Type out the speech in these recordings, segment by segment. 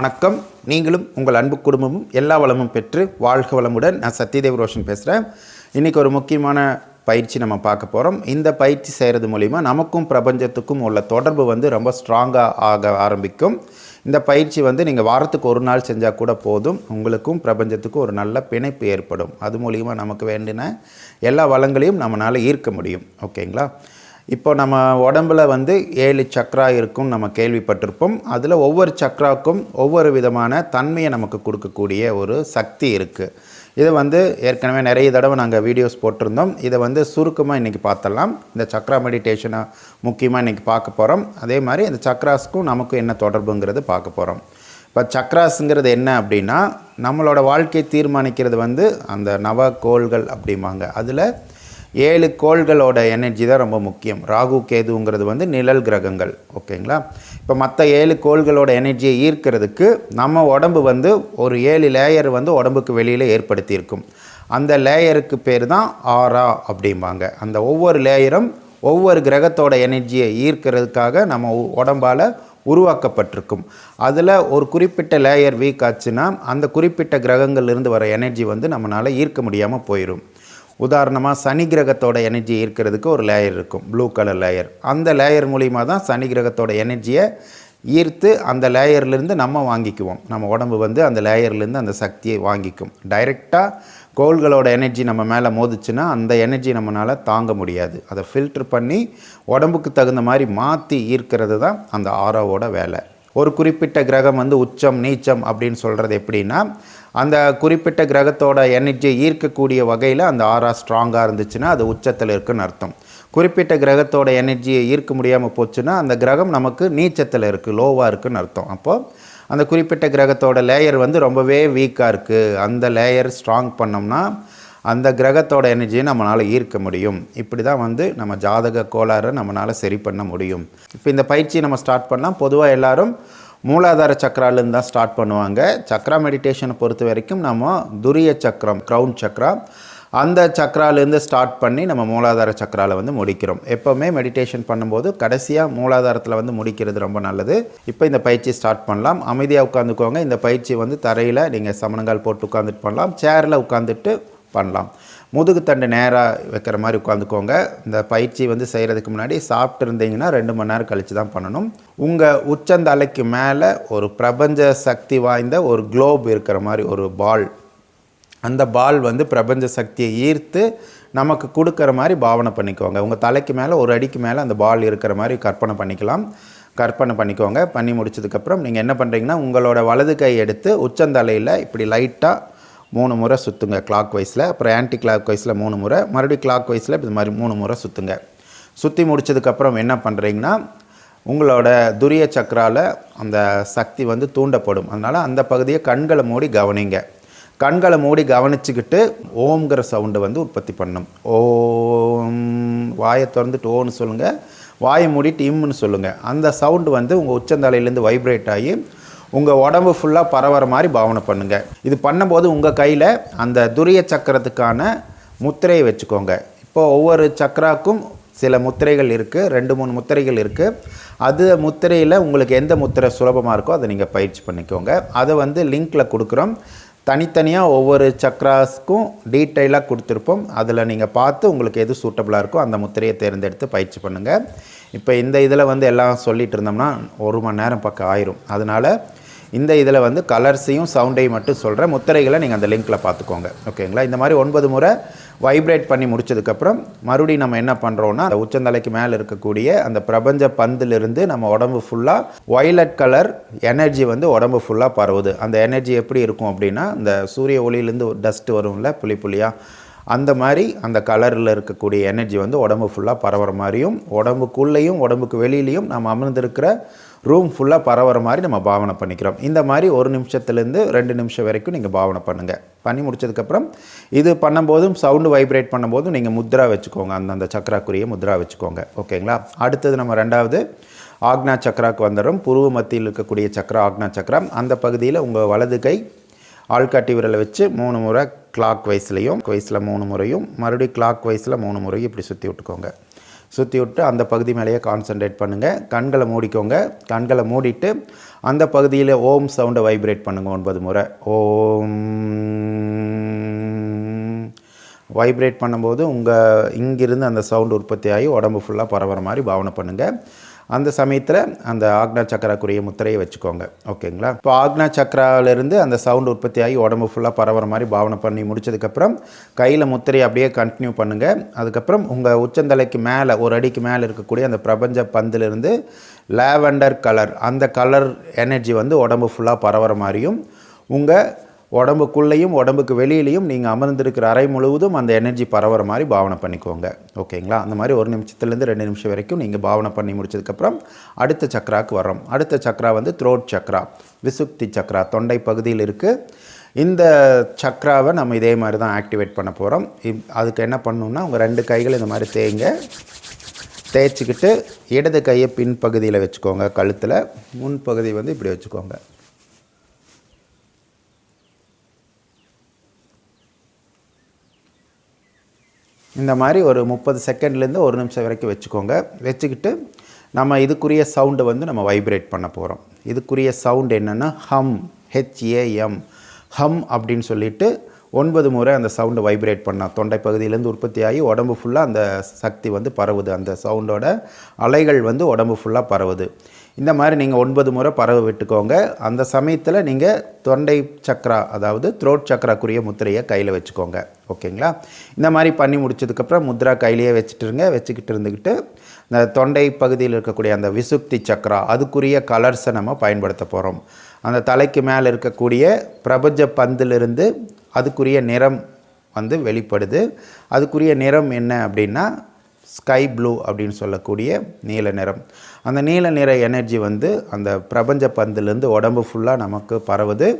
வணக்கம். நீங்களும் உங்கள் அன்பு குடும்பமும் எல்லா வளமும் பெற்று வாழ்க வளமுடன். நான் சத்யதேவ் ரோஷன் பேசுகிறேன் இன்றைக்கி ஒரு முக்கியமான பயிற்சி நம்ம பார்க்க போகிறோம் இந்த பயிற்சி செய்கிறது மூலிமா நமக்கும் பிரபஞ்சத்துக்கும் உள்ள தொடர்பு வந்து ரொம்ப ஸ்ட்ராங்காக ஆக ஆரம்பிக்கும். இந்த பயிற்சி வந்து நீங்கள் வாரத்துக்கு ஒரு நாள் செஞ்சால் கூட போதும். உங்களுக்கும் பிரபஞ்சத்துக்கும் ஒரு நல்ல பிணைப்பு ஏற்படும். அது மூலிமா நமக்கு வேண்டின எல்லா வளங்களையும் நம்மளால் ஈர்க்க முடியும். ஓகேங்களா? இப்போ நம்ம உடம்பில் வந்து ஏழு சக்ரா இருக்கும் நம்ம கேள்விப்பட்டிருப்போம். அதில் ஒவ்வொரு சக்ராவுக்கும் ஒவ்வொரு விதமான தன்மையை நமக்கு கொடுக்கக்கூடிய ஒரு சக்தி இருக்குது இதை வந்து ஏற்கனவே நிறைய தடவை நாங்கள் வீடியோஸ் போட்டிருந்தோம். இதை வந்து சுருக்கமாக இன்றைக்கி பார்த்தலாம் இந்த சக்ரா மெடிடேஷனை முக்கியமாக இன்றைக்கி பார்க்க போகிறோம் அதே மாதிரி இந்த சக்ராஸ்க்கும் நமக்கும் என்ன தொடர்புங்கிறது பார்க்க போகிறோம் இப்போ சக்ராஸுங்கிறது என்ன அப்படின்னா நம்மளோட வாழ்க்கையை தீர்மானிக்கிறது வந்து அந்த நவ கோள்கள் அப்படிம்பாங்க. அதில் ஏழு கோள்களோட எனர்ஜி தான் ரொம்ப முக்கியம். ராகு கேதுங்கிறது வந்து நிழல் கிரகங்கள். ஓகேங்களா? இப்போ மற்ற ஏழு கோள்களோட எனர்ஜியை ஈர்க்கிறதுக்கு நம்ம உடம்பு வந்து ஒரு ஏழு லேயர் வந்து உடம்புக்கு வெளியில் ஏற்படுத்தியிருக்கும். அந்த லேயருக்கு பேர் தான் ஆரா அப்படிம்பாங்க. அந்த ஒவ்வொரு லேயரும் ஒவ்வொரு கிரகத்தோட எனர்ஜியை ஈர்க்கிறதுக்காக நம்ம உடம்பால் உருவாக்கப்பட்டிருக்கும். அதில் ஒரு குறிப்பிட்ட லேயர் வீக் ஆச்சுன்னா அந்த குறிப்பிட்ட கிரகங்கள்லேருந்து வர எனர்ஜி வந்து நம்மளால் ஈர்க்க முடியாமல் போயிடும் உதாரணமாக சனி கிரகத்தோட எனர்ஜி ஈர்க்கிறதுக்கு ஒரு லேயர் இருக்கும் ப்ளூ கலர் லேயர் அந்த லேயர் மூலிமா தான் சனி கிரகத்தோட எனர்ஜியை ஈர்த்து அந்த லேயர்லேருந்து நம்ம வாங்கிக்குவோம். நம்ம உடம்பு வந்து அந்த லேயர்லேருந்து அந்த சக்தியை வாங்கிக்கும். டைரெக்டாக கோள்களோட எனர்ஜி நம்ம மேலே மோதிச்சுன்னா அந்த எனர்ஜி நம்மளால் தாங்க முடியாது. அதை ஃபில்டர் பண்ணி உடம்புக்கு தகுந்த மாதிரி மாற்றி ஈர்க்கிறது தான் அந்த ஆரோவோட வேலை. ஒரு குறிப்பிட்ட கிரகம் வந்து உச்சம் நீச்சம் அப்படின்னு சொல்கிறது எப்படின்னா அந்த குறிப்பிட்ட கிரகத்தோட எனர்ஜியை ஈர்க்கக்கூடிய வகையில் அந்த ஆறா ஸ்ட்ராங்காக இருந்துச்சுன்னா அது உச்சத்தில் இருக்குன்னு அர்த்தம். குறிப்பிட்ட கிரகத்தோட எனர்ஜியை ஈர்க்க முடியாமல் போச்சுன்னா அந்த கிரகம் நமக்கு நீச்சத்தில் இருக்குது லோவாக இருக்குன்னு அர்த்தம். அப்போது அந்த குறிப்பிட்ட கிரகத்தோட லேயர் வந்து ரொம்பவே வீக்காக இருக்குது அந்த லேயர் ஸ்ட்ராங் பண்ணோம்னா அந்த கிரகத்தோட எனர்ஜியை நம்மளால் ஈர்க்க முடியும். இப்படி தான் வந்து நம்ம ஜாதக கோளாறை நம்மளால் சரி பண்ண முடியும். இப்போ இந்த பயிற்சியை நம்ம ஸ்டார்ட் பண்ணால் பொதுவாக எல்லாரும் மூலாதார சக்கராலேருந்து தான் ஸ்டார்ட் பண்ணுவாங்க. சக்ரா மெடிடேஷனை பொறுத்த வரைக்கும் நம்ம துரிய சக்கரம் க்ரௌன் சக்ரா அந்த சக்கராலேருந்து ஸ்டார்ட் பண்ணி நம்ம மூலாதார சக்கராவில் வந்து முடிக்கிறோம். எப்போவுமே மெடிடேஷன் பண்ணும்போது கடைசியாக மூலாதாரத்தில் வந்து முடிக்கிறது ரொம்ப நல்லது. இப்போ இந்த பயிற்சி ஸ்டார்ட் பண்ணலாம். அமைதியாக உட்காந்துக்கோங்க இந்த பயிற்சி வந்து தரையில் நீங்கள் சமணங்கால் போட்டு உட்காந்துட்டு பண்ணலாம். சேரில் உட்காந்துட்டு பண்ணலாம். முதுகு தண்டு நேராக வைக்கிற மாதிரி உட்காந்துக்கோங்க. இந்த பயிற்சி வந்து செய்கிறதுக்கு முன்னாடி சாப்பிட்டு இருந்தீங்கன்னா ரெண்டு மணி நேரம் கழித்து தான் பண்ணணும். உங்கள் உச்சந்தலைக்கு மேலே ஒரு பிரபஞ்ச சக்தி வாய்ந்த ஒரு குளோப் இருக்கிற மாதிரி ஒரு பால் அந்த பால் வந்து பிரபஞ்ச சக்தியை ஈர்த்து நமக்கு கொடுக்குற மாதிரி பாவனை பண்ணிக்கோங்க. உங்கள் தலைக்கு மேலே ஒரு அடிக்கு மேலே அந்த பால் இருக்கிற மாதிரி கற்பனை பண்ணிக்கலாம். கற்பனை பண்ணிக்கோங்க. பண்ணி முடிச்சதுக்கப்புறம் நீங்கள் என்ன பண்ணுறீங்கன்னா உங்களோட வலது கை எடுத்து உச்சந்தலையில் இப்படி லைட்டாக மூணு முறை சுற்றுங்க கிளாக் வைஸில் அப்புறம் ஆன்டி கிளாக் வைஸில் மூணு முறை. மறுபடியும் கிளாக் வைஸில் இது மாதிரி மூணு முறை சுற்றுங்க சுற்றி முடிச்சதுக்கப்புறம் என்ன பண்ணுறீங்கன்னா உங்களோட துரிய சக்கரால் அந்த சக்தி வந்து தூண்டப்படும். அதனால் அந்த பகுதியை கண்களை மூடி கவனிங்க. கண்களை மூடி கவனிச்சுக்கிட்டு ஓம்ங்கிற சவுண்டை வந்து உற்பத்தி பண்ணும் ஓம். வாயை திறந்துட்டு ஓன்னு சொல்லுங்கள் வாயை மூடிட்டு இம்முன்னு சொல்லுங்கள் அந்த சவுண்டு வந்து உங்கள் உச்சந்தலையிலேருந்து வைப்ரேட் ஆகி உங்கள் உடம்பு ஃபுல்லாக பரவற மாதிரி பாவனை பண்ணுங்கள் இது பண்ணும்போது உங்கள் கையில் அந்த துரிய சக்கரத்துக்கான முத்திரையை வச்சுக்கோங்க. இப்போ ஒவ்வொரு சக்கராக்கும் சில முத்திரைகள் இருக்குது ரெண்டு மூணு முத்திரைகள் இருக்குது அது முத்திரையில் உங்களுக்கு எந்த முத்திரை சுலபமாக இருக்கோ அதை நீங்கள் பயிற்சி பண்ணிக்கோங்க. அதை வந்து லிங்க்கில் கொடுக்குறோம். தனித்தனியாக ஒவ்வொரு சக்ராஸ்க்கும் டீட்டெயிலாக கொடுத்துருப்போம். அதில் நீங்கள் பார்த்து உங்களுக்கு எது சூட்டபுளாக இருக்கோ அந்த முத்திரையை தேர்ந்தெடுத்து பயிற்சி பண்ணுங்கள் இப்போ இந்த இதில் வந்து எல்லாம் சொல்லிட்டு இருந்தோம்னா ஒரு மணி நேரம் பக்கம் ஆயிரும். அதனால் இந்த இதில் வந்து கலர்ஸையும் சவுண்டையும் மட்டும் சொல்கிறேன் முத்திரைகளை நீங்கள் அந்த லிங்க்கில் பார்த்துக்கோங்க. ஓகேங்களா இந்த மாதிரி ஒன்பது முறை வைப்ரேட் பண்ணி முடிச்சதுக்கப்புறம் மறுபடியும் நம்ம என்ன பண்ணுறோன்னா அந்த உச்சந்தலைக்கு மேலே இருக்கக்கூடிய அந்த பிரபஞ்ச பந்திலிருந்து நம்ம உடம்பு ஃபுல்லாக ஒய்லட் கலர் எனர்ஜி வந்து உடம்பு ஃபுல்லாக பரவுது. அந்த எனர்ஜி எப்படி இருக்கும் அப்படின்னா இந்த சூரிய ஒளியிலேருந்து டஸ்ட் வரும்ல புளி புளியாக அந்த மாதிரி அந்த கலரில் இருக்கக்கூடிய எனர்ஜி வந்து உடம்பு ஃபுல்லாக பரவுற மாதிரியும் உடம்புக்குள்ளேயும் உடம்புக்கு வெளியிலையும் நம்ம அமர்ந்திருக்கிற ரூம் ஃபுல்லாக பரவுற மாதிரி நம்ம பாவனை பண்ணிக்கிறோம். இந்த மாதிரி ஒரு நிமிஷத்துலேருந்து ரெண்டு நிமிஷம் வரைக்கும் நீங்கள் பாவனை பண்ணுங்கள் பண்ணி முடிச்சதுக்கப்புறம் இது பண்ணும்போதும் சவுண்டு வைப்ரேட் பண்ணும்போதும் நீங்கள் முத்ரா வச்சுக்கோங்க. அந்தந்த சக்கராக்குரிய முத்ரா வச்சுக்கோங்க. ஓகேங்களா? அடுத்தது நம்ம ரெண்டாவது ஆக்னா சக்கராக்கு வந்துடும் புருவ மத்தியில் இருக்கக்கூடிய சக்கரா ஆக்னா சக்கரம் அந்த பகுதியில் உங்கள் வலது கை ஆள்காட்டி விரலை வச்சு மூணு முறை கிளாக் வைஸ்லையும் வைஸில் மூணு முறையும் மறுபடியும் கிளாக் வைஸில் மூணு முறையும் இப்படி சுற்றி விட்டுக்கோங்க. சுற்றி விட்டு அந்த பகுதி மேலேயே கான்சென்ட்ரேட் பண்ணுங்கள் கண்களை மூடிக்கோங்க. கண்களை மூடிட்டு அந்த பகுதியில் ஓம் சவுண்டை வைப்ரேட் பண்ணுங்கள் ஒன்பது முறை. ஓம் வைப்ரேட் பண்ணும்போது உங்கள் இங்கிருந்து அந்த சவுண்டு உற்பத்தி ஆகி உடம்பு ஃபுல்லாக பரவுற மாதிரி பாவனை பண்ணுங்கள் அந்த சமயத்தில் அந்த ஆக்னா சக்கராக்குரிய முத்திரையை வச்சுக்கோங்க. ஓகேங்களா? இப்போ ஆக்னா சக்கராவிலேருந்து அந்த சவுண்ட் உற்பத்தி ஆகி உடம்பு ஃபுல்லாக பரவுற மாதிரி பாவனை பண்ணி முடிச்சதுக்கப்புறம் கையில் முத்திரையை அப்படியே கண்டினியூ பண்ணுங்கள் அதுக்கப்புறம் உங்கள் உச்சந்தலைக்கு மேலே ஒரு அடிக்கு மேலே இருக்கக்கூடிய அந்த பிரபஞ்ச பந்திலிருந்து லேவண்டர் கலர் அந்த கலர் எனர்ஜி வந்து உடம்பு ஃபுல்லாக பரவுற மாதிரியும் உங்கள் உடம்புக்குள்ளேயும் உடம்புக்கு வெளியிலையும் நீங்கள் அமர்ந்திருக்கிற அறை முழுவதும் அந்த எனர்ஜி பரவுற மாதிரி பாவனை பண்ணிக்கோங்க. ஓகேங்களா அந்த மாதிரி ஒரு நிமிஷத்துலேருந்து ரெண்டு நிமிஷம் வரைக்கும் நீங்கள் பாவனை பண்ணி முடிச்சதுக்கப்புறம் அடுத்த சக்கராக்கு வரோம் அடுத்த சக்கரா வந்து த்ரோட் சக்கரா விசுக்தி சக்கரா தொண்டை பகுதியில் இருக்குது இந்த சக்கராவை நம்ம இதே மாதிரி தான் ஆக்டிவேட் பண்ண போகிறோம் அதுக்கு என்ன பண்ணணும்னா உங்கள் ரெண்டு கைகள் இந்த மாதிரி தேய்ங்க. தேய்ச்சிக்கிட்டு இடது கையை பின்பகுதியில் வச்சுக்கோங்க கழுத்தில். முன்பகுதி வந்து இப்படி வச்சுக்கோங்க. இந்த மாதிரி ஒரு முப்பது செகண்ட்லேருந்து ஒரு நிமிஷம் வரைக்கும் வச்சுக்கோங்க. வச்சுக்கிட்டு நம்ம இதுக்குரிய சவுண்டை வந்து நம்ம வைப்ரேட் பண்ண போகிறோம் இதுக்குரிய சவுண்டு என்னென்னா ஹம் ஹெச்ஏஎம் ஹம் அப்படின்னு சொல்லிட்டு ஒன்பது முறை அந்த சவுண்டை வைப்ரேட் பண்ணால் தொண்டை பகுதியிலேருந்து உற்பத்தி ஆகி உடம்பு ஃபுல்லாக அந்த சக்தி வந்து பரவுது. அந்த சவுண்டோட அலைகள் வந்து உடம்பு ஃபுல்லாக பரவுது. இந்த மாதிரி நீங்கள் ஒன்பது முறை பறவை விட்டுக்கோங்க. அந்த சமயத்தில் நீங்கள் தொண்டை சக்கரா அதாவது த்ரோட் சக்கராக்குரிய முத்திரையை கையில் வச்சுக்கோங்க. ஓகேங்களா? இந்த மாதிரி பண்ணி முடிச்சதுக்கப்புறம் முத்ரா கையிலேயே வச்சுட்டுருங்க வச்சுக்கிட்டு இருந்துக்கிட்டு இந்த தொண்டை பகுதியில் இருக்கக்கூடிய அந்த விசுக்தி சக்கரா அதுக்குரிய கலர்ஸை நம்ம பயன்படுத்த போகிறோம் அந்த தலைக்கு மேலே இருக்கக்கூடிய பிரபஞ்ச பந்திலிருந்து அதுக்குரிய நிறம் வந்து வெளிப்படுது. அதுக்குரிய நிறம் என்ன அப்படின்னா ஸ்கை ப்ளூ அப்படின்னு சொல்லக்கூடிய நீல நிறம். அந்த நீல நிற எனர்ஜி வந்து அந்த பிரபஞ்ச பந்துலேருந்து உடம்பு ஃபுல்லாக நமக்கு பரவுது.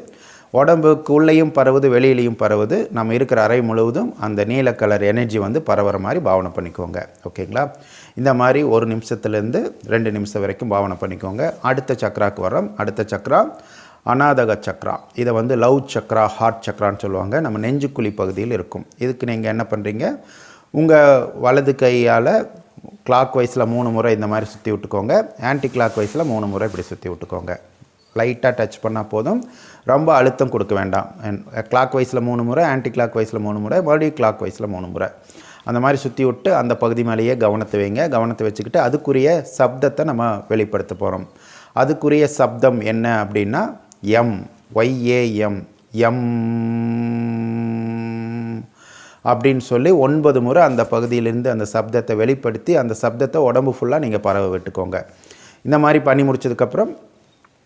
உடம்புக்கு உள்ளேயும் பரவுது வெளியிலையும் பரவுது. நம்ம இருக்கிற அறை முழுவதும் அந்த நீல கலர் எனர்ஜி வந்து பரவுற மாதிரி பாவனை பண்ணிக்கோங்க. ஓகேங்களா? இந்த மாதிரி ஒரு நிமிஷத்துலேருந்து ரெண்டு நிமிஷம் வரைக்கும் பாவனை பண்ணிக்கோங்க. அடுத்த சக்கராக்கு வரோம் அடுத்த சக்கரா அநாதக சக்ரா. இதை வந்து லவ் சக்ரா ஹார்ட் சக்ரான்னு சொல்லுவாங்க. நம்ம நெஞ்சுக்குழி பகுதியில் இருக்கும். இதுக்கு நீங்கள் என்ன பண்ணுறீங்க உங்கள் வலது கையால் கிளாக் வைஸில் மூணு முறை இந்த மாதிரி சுற்றி விட்டுக்கோங்க. ஆன்டி கிளாக் வைஸில் மூணு முறை இப்படி சுற்றி விட்டுக்கோங்க. லைட்டாக டச் பண்ணால் போதும். ரொம்ப அழுத்தம் கொடுக்க வேண்டாம். கிளாக் வைஸில் மூணு முறை ஆன்டி கிளாக் வைஸில் மூணு முறை மறுபடியும் கிளாக் வைஸில் மூணு முறை. அந்த மாதிரி சுற்றி விட்டு அந்த பகுதி மேலேயே கவனத்தை வைங்க. கவனத்தை வச்சுக்கிட்டு அதுக்குரிய சப்தத்தை நம்ம வெளிப்படுத்த போகிறோம் அதுக்குரிய சப்தம் என்ன அப்படின்னா எம் ஒய்ஏஎம் எம் அப்படின்னு சொல்லி ஒன்பது முறை அந்த பகுதியிலிருந்து அந்த சப்தத்தை வெளிப்படுத்தி அந்த சப்தத்தை உடம்பு ஃபுல்லாக நீங்கள் பரவ விட்டுக்கோங்க. இந்த மாதிரி பண்ணி முடிச்சதுக்கப்புறம்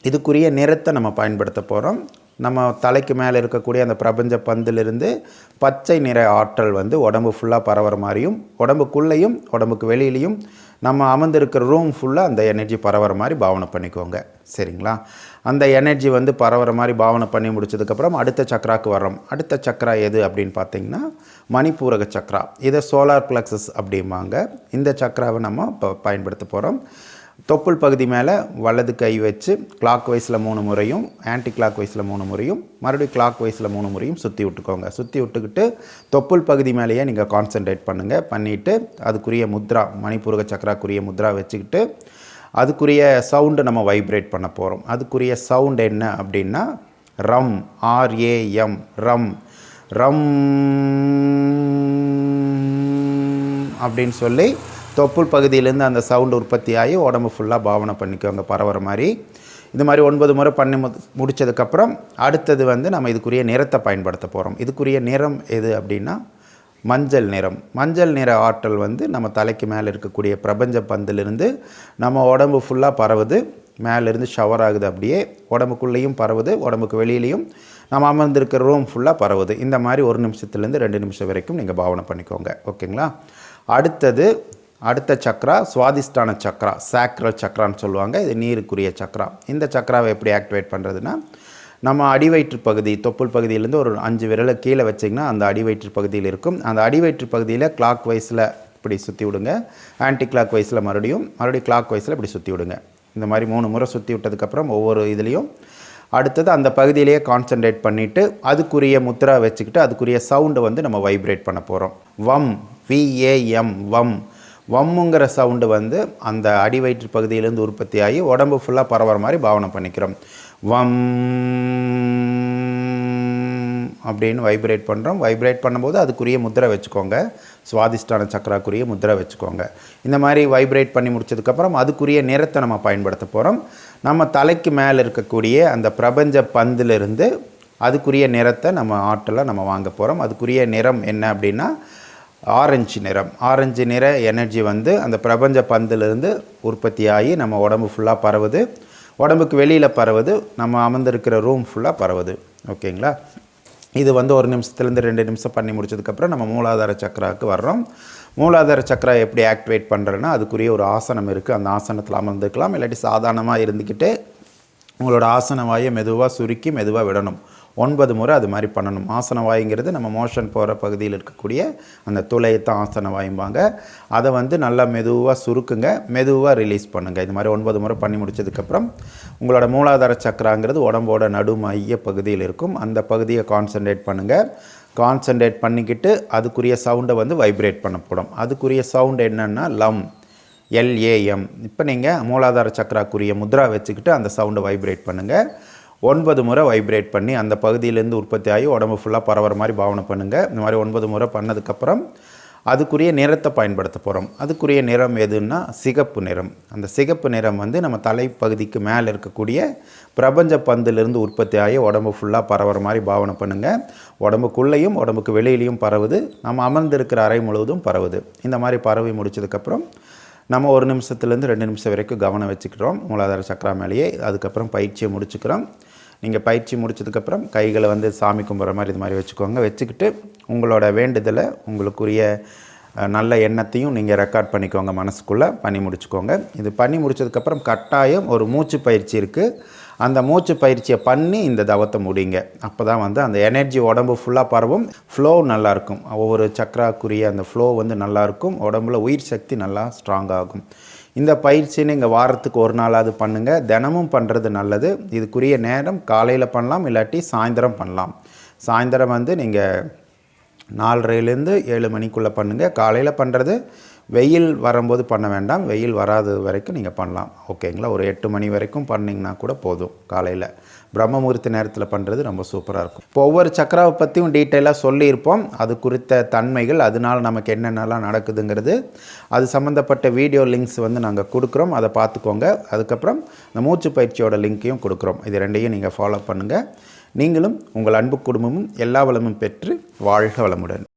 இதுக்குரிய நிறத்தை நம்ம பயன்படுத்த போகிறோம் நம்ம தலைக்கு மேலே இருக்கக்கூடிய அந்த பிரபஞ்ச பந்திலிருந்து பச்சை நிற ஆற்றல் வந்து உடம்பு ஃபுல்லாக பரவுற மாதிரியும் உடம்புக்குள்ளேயும் உடம்புக்கு வெளியிலையும் நம்ம அமர்ந்திருக்கிற ரூம் ஃபுல்லாக அந்த எனர்ஜி பரவுற மாதிரி பாவனை பண்ணிக்கோங்க. சரிங்களா? அந்த எனர்ஜி வந்து பரவுற மாதிரி பாவனை பண்ணி முடிச்சதுக்கப்புறம் அடுத்த சக்கராக்கு வர்றோம். அடுத்த சக்கரா எது அப்படின்னு பார்த்தீங்கன்னா மணிப்பூரக சக்கரா இதை சோலார் பிளக்ஸஸ் அப்படிம்பாங்க. இந்த சக்கராவை நம்ம இப்போ பயன்படுத்த போகிறோம் தொப்புள் பகுதி மேலே வலது கை வச்சு கிளாக் வைஸில் மூணு முறையும் ஆன்டி கிளாக் வைஸில் மூணு முறையும் மறுபடியும் கிளாக் வைஸில் மூணு முறையும் சுற்றி விட்டுக்கோங்க. சுற்றி விட்டுக்கிட்டு தொப்புள் பகுதி மேலேயே நீங்கள் கான்சென்ட்ரேட் பண்ணுங்கள் பண்ணிவிட்டு அதுக்குரிய முத்ரா மணிப்பூரக சக்கராக்குரிய முத்ரா வச்சுக்கிட்டு அதுக்குரிய சவுண்டை நம்ம வைப்ரேட் பண்ண போகிறோம் அதுக்குரிய சவுண்ட் என்ன அப்படின்னா ரம் ஆர்ஏஎம் ரம் ரம் அப்படின்னு சொல்லி தொப்புள் பகுதியிலேருந்து அந்த சவுண்டு உற்பத்தி ஆகி உடம்பு ஃபுல்லாக பாவனை பண்ணிக்கோங்க பரவுற மாதிரி. இது மாதிரி ஒன்பது முறை பண்ணி மு முடித்ததுக்கப்புறம் அடுத்தது வந்து நம்ம இதுக்குரிய நிறத்தை பயன்படுத்த போகிறோம் இதுக்குரிய நிறம் எது அப்படின்னா மஞ்சள் நிறம். மஞ்சள் நிற ஆற்றல் வந்து நம்ம தலைக்கு மேலே இருக்கக்கூடிய பிரபஞ்ச பந்திலிருந்து நம்ம உடம்பு ஃபுல்லாக பரவுது. மேலேருந்து ஷவர் ஆகுது அப்படியே. உடம்புக்குள்ளேயும் பரவுது உடம்புக்கு வெளியிலையும் நம்ம அமர்ந்திருக்கிற ரூம் ஃபுல்லாக பரவுது. இந்த மாதிரி ஒரு நிமிஷத்துலேருந்து ரெண்டு நிமிஷம் வரைக்கும் நீங்கள் பாவனை பண்ணிக்கோங்க. ஓகேங்களா? அடுத்தது அடுத்த சக்ரா சுவாதிஷ்டான சக்ரா சாக்ரல் சக்ரான்னு சொல்லுவாங்க. இது நீருக்குரிய சக்ரா. இந்த சக்ராவை எப்படி ஆக்டிவேட் பண்ணுறதுன்னா நம்ம அடிவயிற்று பகுதி தொப்புள் பகுதியிலேருந்து ஒரு அஞ்சு விரலை கீழே வச்சிங்கன்னா அந்த அடிவயிற்று பகுதியில் இருக்கும். அந்த அடிவயிற்று பகுதியில் கிளாக் வைஸில் இப்படி சுற்றி விடுங்க. ஆன்டி கிளாக் வைஸில் மறுபடியும் மறுபடியும் கிளாக் வைஸில் இப்படி சுற்றி விடுங்க. இந்த மாதிரி மூணு முறை சுற்றி விட்டதுக்கப்புறம் ஒவ்வொரு இதுலேயும் அடுத்தது அந்த பகுதியிலேயே கான்சென்ட்ரேட் பண்ணிவிட்டு அதுக்குரிய முத்திரா வச்சுக்கிட்டு அதுக்குரிய சவுண்டை வந்து நம்ம வைப்ரேட் பண்ண போகிறோம் வம் விஏஎம் வம். வம்முங்கிற சவுண்டு வந்து அந்த அடி வயிற்று பகுதியிலேருந்து உற்பத்தி ஆகி உடம்பு ஃபுல்லாக பரவுற மாதிரி பாவனை பண்ணிக்கிறோம். வம் அப்படின்னு வைப்ரேட் பண்ணுறோம் வைப்ரேட் பண்ணும்போது அதுக்குரிய முத்திரை வச்சுக்கோங்க. சுவாதிஷ்டான சக்கராக்குரிய முத்திரை வச்சுக்கோங்க. இந்த மாதிரி வைப்ரேட் பண்ணி முடிச்சதுக்கப்புறம் அதுக்குரிய நிறத்தை நம்ம பயன்படுத்த போகிறோம் நம்ம தலைக்கு மேலே இருக்கக்கூடிய அந்த பிரபஞ்ச பந்திலிருந்து அதுக்குரிய நிறத்தை நம்ம ஆற்றலை நம்ம வாங்க போகிறோம் அதுக்குரிய நிறம் என்ன அப்படின்னா ஆரஞ்சு நிறம் ஆரஞ்சு நிற எனர்ஜி வந்து அந்த பிரபஞ்ச பந்திலிருந்து உற்பத்தியாகி நம்ம உடம்பு ஃபுல்லாக பரவுது. உடம்புக்கு வெளியில் பரவுது நம்ம அமர்ந்திருக்கிற ரூம் ஃபுல்லாக பரவுது. ஓகேங்களா? இது வந்து ஒரு நிமிஷத்துலேருந்து ரெண்டு நிமிஷம் பண்ணி முடிச்சதுக்கப்புறம் நம்ம மூலாதார சக்கராவுக்கு வர்றோம். மூலாதார சக்கரா எப்படி ஆக்டிவேட் பண்ணுறேன்னா அதுக்குரிய ஒரு ஆசனம் இருக்குது அந்த ஆசனத்தில் அமர்ந்துக்கலாம். இல்லாட்டி சாதாரணமாக இருந்துக்கிட்டு உங்களோட ஆசன வாயை மெதுவாக சுருக்கி மெதுவாக விடணும். ஒன்பது முறை அது மாதிரி பண்ணணும். ஆசனவாய்ங்கிறது நம்ம மோஷன் போகிற பகுதியில் இருக்கக்கூடிய அந்த துளையை தான் ஆசனவாயும்பாங்க. அதை வந்து நல்லா மெதுவாக சுருக்குங்க. மெதுவாக ரிலீஸ் பண்ணுங்கள் இது மாதிரி ஒன்பது முறை பண்ணி முடிச்சதுக்கப்புறம் உங்களோட மூலாதார சக்கராங்கிறது உடம்போட நடு மைய பகுதியில் இருக்கும். அந்த பகுதியை கான்சன்ட்ரேட் பண்ணுங்கள் கான்சன்ட்ரேட் பண்ணிக்கிட்டு அதுக்குரிய சவுண்டை வந்து வைப்ரேட் பண்ணப்படும். அதுக்குரிய சவுண்ட் என்னென்னா லம். எல்ஏஎம் இப்போ நீங்கள் மூலாதார சக்கராக்குரிய முத்ரா வச்சுக்கிட்டு அந்த சவுண்டை வைப்ரேட் பண்ணுங்கள் ஒன்பது முறை வைப்ரேட் பண்ணி அந்த பகுதியிலேருந்து உற்பத்தி ஆகி உடம்பு ஃபுல்லாக பரவுற மாதிரி பாவனை பண்ணுங்கள் இந்த மாதிரி ஒன்பது முறை பண்ணதுக்கப்புறம் அதுக்குரிய நிறத்தை பயன்படுத்த போகிறோம் அதுக்குரிய நிறம் எதுன்னா சிகப்பு நிறம். அந்த சிகப்பு நிறம் வந்து நம்ம தலைப்பகுதிக்கு மேலே இருக்கக்கூடிய பிரபஞ்ச பந்திலிருந்து உற்பத்தி ஆகி உடம்பு ஃபுல்லாக பரவுற மாதிரி பாவனை பண்ணுங்கள் உடம்புக்குள்ளேயும் உடம்புக்கு வெளியிலையும் பரவுது. நம்ம அமர்ந்திருக்கிற அறை முழுவதும் பரவுது. இந்த மாதிரி பரவி முடிச்சதுக்கப்புறம் நம்ம ஒரு நிமிஷத்துலேருந்து ரெண்டு நிமிஷம் வரைக்கும் கவனம் வச்சுக்கிறோம். மூலாதார சக்கரா மேலேயே. அதுக்கப்புறம் பயிற்சியை முடிச்சுக்கிறோம். நீங்கள் பயிற்சி முடிச்சதுக்கப்புறம் கைகளை வந்து சாமி கும்பிட்ற மாதிரி இது மாதிரி வச்சுக்கோங்க. வச்சுக்கிட்டு உங்களோட வேண்டுதலை உங்களுக்குரிய நல்ல எண்ணத்தையும் நீங்கள் ரெக்கார்ட் பண்ணிக்கோங்க மனசுக்குள்ளே. பண்ணி முடிச்சுக்கோங்க. இது பண்ணி முடிச்சதுக்கப்புறம் கட்டாயம் ஒரு மூச்சு பயிற்சி இருக்குது அந்த மூச்சு பயிற்சியை பண்ணி இந்த தவத்தை முடிங்க. அப்போ தான் வந்து அந்த எனர்ஜி உடம்பு ஃபுல்லாக பரவும். ஃப்ளோ நல்லாயிருக்கும் ஒவ்வொரு சக்கராக்குரிய அந்த ஃப்ளோ வந்து நல்லாயிருக்கும் உடம்புல உயிர் சக்தி நல்லா ஸ்ட்ராங் ஆகும். இந்த பயிற்சி நீங்கள் வாரத்துக்கு ஒரு நாளாவது பண்ணுங்கள் தினமும் பண்ணுறது நல்லது. இதுக்குரிய நேரம் காலையில் பண்ணலாம் இல்லாட்டி சாயந்தரம் பண்ணலாம். சாயந்தரம் வந்து நீங்கள் நாலரைலேருந்து ஏழு மணிக்குள்ளே பண்ணுங்கள் காலையில் பண்ணுறது வெயில் வரும்போது பண்ண வேண்டாம். வெயில் வராது வரைக்கும் நீங்கள் பண்ணலாம். ஓகேங்களா ஒரு எட்டு மணி வரைக்கும் பண்ணிங்கன்னா கூட போதும் காலையில். பிரம்மமுகூர்த்த நேரத்தில் பண்ணுறது ரொம்ப சூப்பராக இருக்கும். இப்போ ஒவ்வொரு சக்கராவை பற்றியும் டீட்டெயிலாக சொல்லியிருப்போம். அது குறித்த தன்மைகள் அதனால் நமக்கு என்னென்னலாம் நடக்குதுங்கிறது அது சம்மந்தப்பட்ட வீடியோ லிங்க்ஸ் வந்து நாங்கள் கொடுக்குறோம். அதை பார்த்துக்கோங்க. அதுக்கப்புறம் இந்த மூச்சு பயிற்சியோட லிங்க்கையும் கொடுக்குறோம். இது ரெண்டையும் நீங்கள் ஃபாலோ பண்ணுங்கள் நீங்களும் உங்கள் அன்பு குடும்பமும் எல்லா வளமும் பெற்று வாழ்க வளமுடன்.